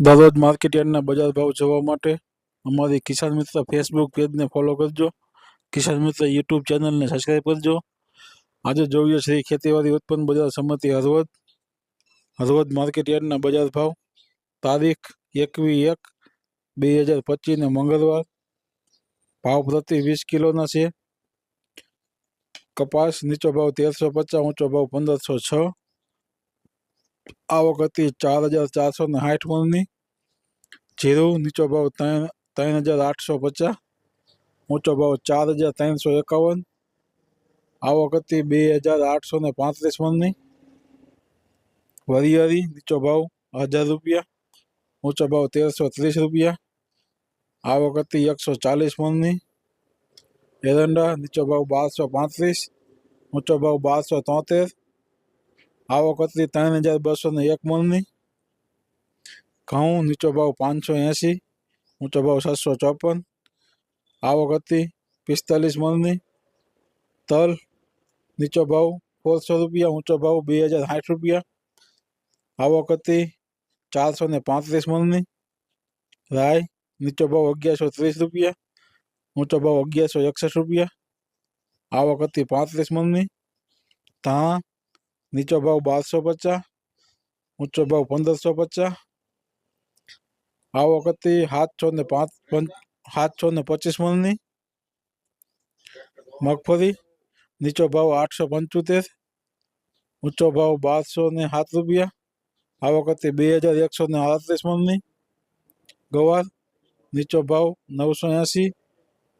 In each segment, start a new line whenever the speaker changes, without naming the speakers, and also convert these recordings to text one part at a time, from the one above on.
દરરોજ માર્કેટ યાર્ડના બજાર ભાવ જોવા માટે અમારી કિસાન મિત્ર ફેસબુક પેજને ફોલો કરજો કિસાન મિત્ર યુટ્યુબ ચેનલને સબસ્ક્રાઈબ કરજો આજે જોઈએ શ્રી ખેતીવાડી ઉત્પન્ન બજાર સમિતિ હળવદ હળવદ માર્કેટ યાર્ડના બજાર ભાવ તારીખ એકવીસ એક બે હજાર પચીસને મંગળવાર ભાવ પ્રતિ વીસ કિલોના છે કપાસ નીચો ભાવ તેરસો પચાસ ઊંચો ભાવ પંદરસો છ આવક હતી ચાર હજાર ચારસો ને સાઠ મણની જીરું નીચો ભાવ ત્રણ ત્રણ હજાર આઠસો પચાસ ઊંચો ભાવ ચાર હજાર ત્રણસો એકાવન આવક હતી બે હજાર આઠસો ને પાંત્રીસ મણની વરિયાળી નીચો ભાવ હજાર રૂપિયા ઊંચો ભાવ તેરસો ત્રીસ રૂપિયા આવક હતી એકસો ચાલીસ મણની એરંડા નીચો ભાવ બારસો પાંત્રીસ ઊંચો ભાવ બારસો તોતેર આવક હતી ત્રણ હજાર બસો ને એક મણની ઘઉં નીચો ભાવ પાંચસો એંસી ઊંચો ભાવ સાતસો ચોપન આવક હતી પિસ્તાલીસ મણની તલ નીચો ભાવ સોળસો રૂપિયા ઊંચો ભાવ બે હજાર સાઠ રૂપિયા આવક હતી ચારસો ને પાંત્રીસ મણની રાય નીચો ભાવ અગિયારસો ત્રીસ રૂપિયા ઊંચો ભાવ અગિયારસો એકસઠ રૂપિયા આવક હતી પાંત્રીસ મણની ધાણા નીચો ભાવ બારસો પચાસ ઊંચો ભાવ પંદરસો પચાસ આવક હતી સાતસો ને પાંચ સાતસો ને પચીસ મણની મગફળી. નીચો ભાવ આઠસો પંચોતેર, ઊંચો ભાવ બારસો ને સાત રૂપિયા. આવક હતી બે હજાર એકસો ને આડત્રીસ મણની ગવાર. નીચો ભાવ નવસો એંસી,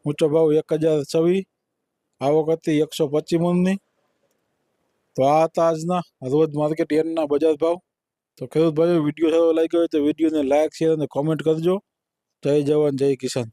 ઊંચો ભાવ એક હજાર છવ્વીસ. આવક હતી એકસો પચીસ મણની. તો આ આજના હળવદ માર્કેટ યાર્ડના બજાર ભાવ. તો ખેડૂત ભાઈઓ વીડિયો સારો લાગ્યો હોય તો વિડીયોને લાઈક શેર અને કોમેન્ટ કરજો. જય જવાન, જય કિસાન.